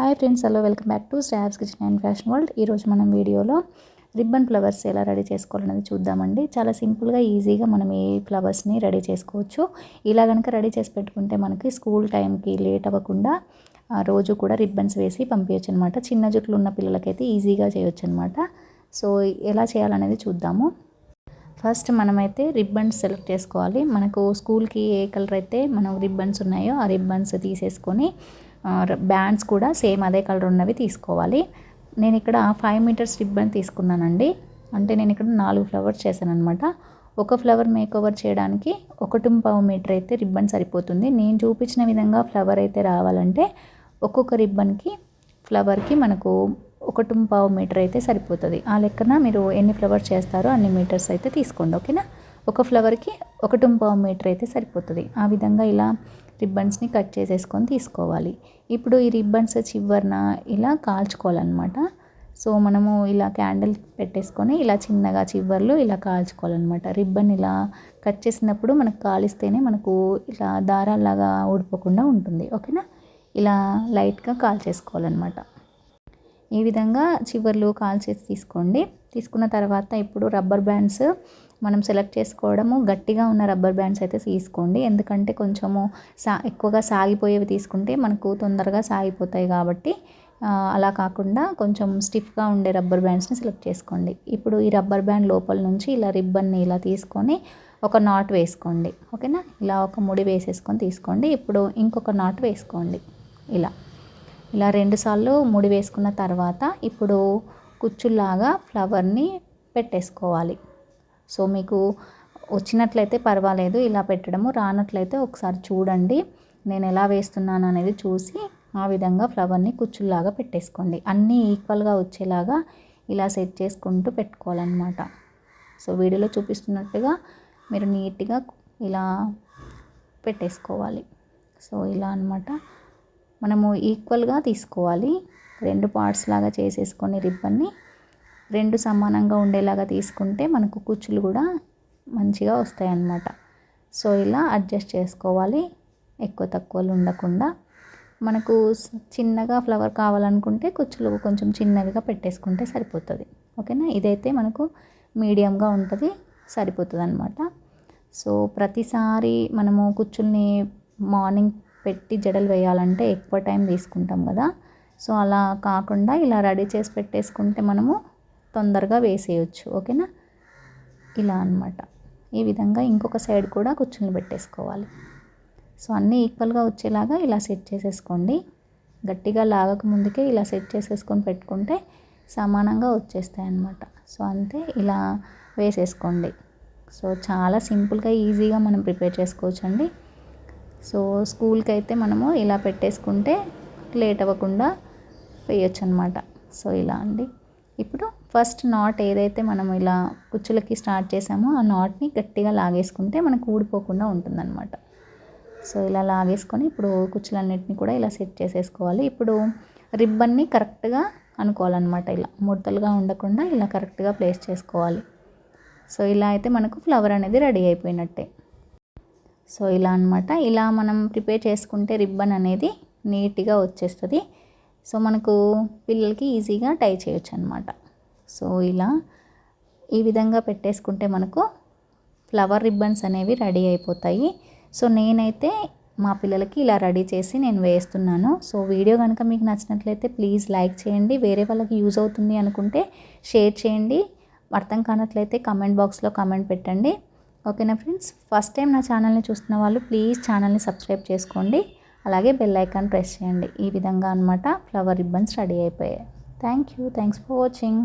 Hi friends hello welcome back to Stabs Kitchen and Fashion World. ఈరోజు మనం వీడియోలో ribbon flowers ఎలా ready చేసుకోవాలనేది చూద్దామండి. చాలా సింపుల్గా ఈజీగా మనం ఈ ఫ్లవర్స్ని రెడీ చేసుకోవచ్చు. ఇలా కనుక రెడీ చేసి పెట్టుకుంటే మనకి స్కూల్ టైంకి లేట్ అవ్వకుండా రోజు కూడా రిబ్బన్స్ వేసి పంపించచ్చు అనమాట చిన్న జుట్లు ఉన్న పిల్లలకైతే ఈజీగా చేయొచ్చు అనమాట సో ఎలా చేయాలనేది చూద్దాము. ఫస్ట్ మనమైతే రిబ్బన్స్ సెలెక్ట్ చేసుకోవాలి. మనకు స్కూల్కి ఏ కలర్ అయితే మనం రిబ్బన్స్ ఉన్నాయో ఆ రిబ్బన్స్ తీసేసుకొని బ్యాండ్స్ కూడా సేమ్ అదే కలర్ ఉన్నవి తీసుకోవాలి. నేను ఇక్కడ ఫైవ్ మీటర్స్ రిబ్బన్ తీసుకున్నానండి. అంటే నేను ఇక్కడ నాలుగు ఫ్లవర్స్ చేశాను అనమాట ఒక ఫ్లవర్ మేకోవర్ చేయడానికి ఒకటి పావు మీటర్ అయితే రిబ్బన్ సరిపోతుంది. నేను చూపించిన విధంగా ఫ్లవర్ అయితే రావాలంటే ఒక్కొక్క రిబ్బన్కి ఫ్లవర్కి మనకు ఒకటి పావు మీటర్ అయితే సరిపోతుంది. ఆ లెక్కన మీరు ఎన్ని ఫ్లవర్స్ చేస్తారో అన్ని మీటర్స్ అయితే తీసుకోండి ఓకేనా? ఒక ఫ్లవర్కి ఒకటి పావు మీటర్ అయితే సరిపోతుంది. ఆ విధంగా ఇలా రిబ్బన్స్ని కట్ చేసేసుకొని తీసుకోవాలి. ఇప్పుడు ఈ రిబ్బన్స్ చివరిన ఇలా కాల్చుకోవాలన్నమాట. సో మనము ఇలా క్యాండిల్ పెట్టేసుకొని ఇలా చిన్నగా చివర్లు ఇలా కాల్చుకోవాలన్నమాట. రిబ్బన్ ఇలా కట్ చేసినప్పుడు మనకు కాలిస్తేనే మనకు ఇలా దారాలాగా ఊడిపోకుండా ఉంటుంది. ఓకేనా? ఇలా లైట్గా కాల్చేసుకోవాలన్నమాట. ఈ విధంగా చివర్లు కాల్చేసి తీసుకోండి. తీసుకున్న తర్వాత ఇప్పుడు రబ్బర్ బ్యాండ్స్ మనం సెలెక్ట్ చేసుకోవడము. గట్టిగా ఉన్న రబ్బర్ బ్యాండ్స్ అయితే తీసుకోండి. ఎందుకంటే కొంచెము సా ఎక్కువగా సాగిపోయేవి తీసుకుంటే మనకు తొందరగా సాగిపోతాయి కాబట్టి అలా కాకుండా కొంచెం స్టిఫ్గా ఉండే రబ్బర్ బ్యాండ్స్ని సెలెక్ట్ చేసుకోండి. ఇప్పుడు ఈ రబ్బర్ బ్యాండ్ లోపల నుంచి ఇలా రిబ్బన్ని ఇలా తీసుకొని ఒక నాట్ వేసుకోండి. ఓకేనా? ఇలా ఒక ముడి వేసేసుకొని తీసుకోండి. ఇప్పుడు ఇంకొక నాట్ వేసుకోండి. ఇలా. ఇలా రెండుసార్లు ముడి వేసుకున్న తర్వాత ఇప్పుడు కుచ్చుల్లాగా ఫ్లవర్ని పెట్టేసుకోవాలి. సో మీకు వచ్చినట్లయితే పర్వాలేదు ఇలా పెట్టడము రానట్లయితే ఒకసారి చూడండి. నేను ఎలా వేస్తున్నాను అనేది చూసి ఆ విధంగా ఫ్లవర్ని కుచ్చుల్లాగా పెట్టేసుకోండి. అన్నీ ఈక్వల్గా వచ్చేలాగా ఇలా సెట్ చేసుకుంటూ పెట్టుకోవాలన్నమాట. సో వీడియోలో చూపిస్తున్నట్టుగా మీరు నీట్గా ఇలా పెట్టేసుకోవాలి. సో ఇలా అనమాట మనము ఈక్వల్గా తీసుకోవాలి. రెండు పార్ట్స్ లాగా చేసేసుకొని రిబ్బన్ని రెండు సమానంగా ఉండేలాగా తీసుకుంటే మనకు కుచ్చులు కూడా మంచిగా వస్తాయి అన్నమాట సో ఇలా అడ్జస్ట్ చేసుకోవాలి. ఎక్కువ తక్కువలు ఉండకుండా. మనకు చిన్నగా ఫ్లవర్ కావాలనుకుంటే కుచ్చులు కొంచెం చిన్నవిగా పెట్టేసుకుంటే సరిపోతుంది. ఓకేనా? ఇదైతే మనకు మీడియంగా ఉంటుంది సరిపోతుంది అనమాట సో ప్రతిసారి మనము కుచ్చుల్ని మార్నింగ్ పెట్టి జడలు వేయాలంటే ఎక్కువ టైం తీసుకుంటాం కదా. సో అలా కాకుండా ఇలా రెడీ చేసి పెట్టేసుకుంటే మనము తొందరగా వేసేయచ్చు ఓకేనా? ఇలా అనమాట ఈ విధంగా ఇంకొక సైడ్ కూడా కుచ్చులు పెట్టేసుకోవాలి. సో అన్నీ ఈక్వల్గా వచ్చేలాగా ఇలా సెట్ చేసేసుకోండి. గట్టిగా లాగక ముందుకే ఇలా సెట్ చేసేసుకొని పెట్టుకుంటే సమానంగా వచ్చేస్తాయి అన్నమాట. సో అంతే ఇలా వేసేసుకోండి. సో చాలా సింపుల్గా ఈజీగా మనం ప్రిపేర్ చేసుకోవచ్చు అండి సో స్కూల్కి అయితే మనము ఇలా పెట్టేసుకుంటే లేట్ అవ్వకుండా వేయచ్చు అనమాట సో ఇలా అండి. ఇప్పుడు ఫస్ట్ నాట్ ఏదైతే మనం ఇలా కుచ్చులకి స్టార్ట్ చేసామో ఆ నాట్ని గట్టిగా లాగేసుకుంటే మనకు ఊడిపోకుండా ఉంటుందన్నమాట. సో ఇలా లాగేసుకొని ఇప్పుడు కుచ్చులన్నిటిని కూడా ఇలా సెట్ చేసేసుకోవాలి. ఇప్పుడు రిబ్బన్ని కరెక్ట్గా అనుకోవాలన్నమాట ఇలా. ముడతలుగా ఉండకుండా ఇలా కరెక్ట్గా ప్లేస్ చేసుకోవాలి. సో ఇలా అయితే మనకు ఫ్లవర్ అనేది రెడీ అయిపోయినట్టే. సో ఇలా అనమాట ఇలా మనం ప్రిపేర్ చేసుకుంటే రిబ్బన్ అనేది నీట్గా వచ్చేస్తుంది. సో మనకు పిల్లలకి ఈజీగా టై చేయొచ్చు అనమాట సో ఇలా ఈ విధంగా పెట్టేసుకుంటే మనకు ఫ్లవర్ రిబ్బన్స్ అనేవి రెడీ అయిపోతాయి. సో నేనైతే మా పిల్లలకి ఇలా రెడీ చేసి నేను వేస్తున్నాను. సో వీడియో కనుక మీకు నచ్చినట్లయితే ప్లీజ్ లైక్ చేయండి. వేరే వాళ్ళకి యూజ్ అవుతుంది అనుకుంటే షేర్ చేయండి. అర్థం కానట్లయితే కమెంట్ బాక్స్లో కమెంట్ పెట్టండి. ఓకేనా ఫ్రెండ్స్? ఫస్ట్ టైం నా ఛానల్ని చూస్తున్న వాళ్ళు ప్లీజ్ ఛానల్ని సబ్స్క్రైబ్ చేసుకోండి. అలాగే బెల్ ఐకాన్ ప్రెస్ చేయండి. ఈ విధంగా అనమాట ఫ్లవర్ రిబ్బన్స్ రెడీ అయిపోయాయి. Thank you thanks for watching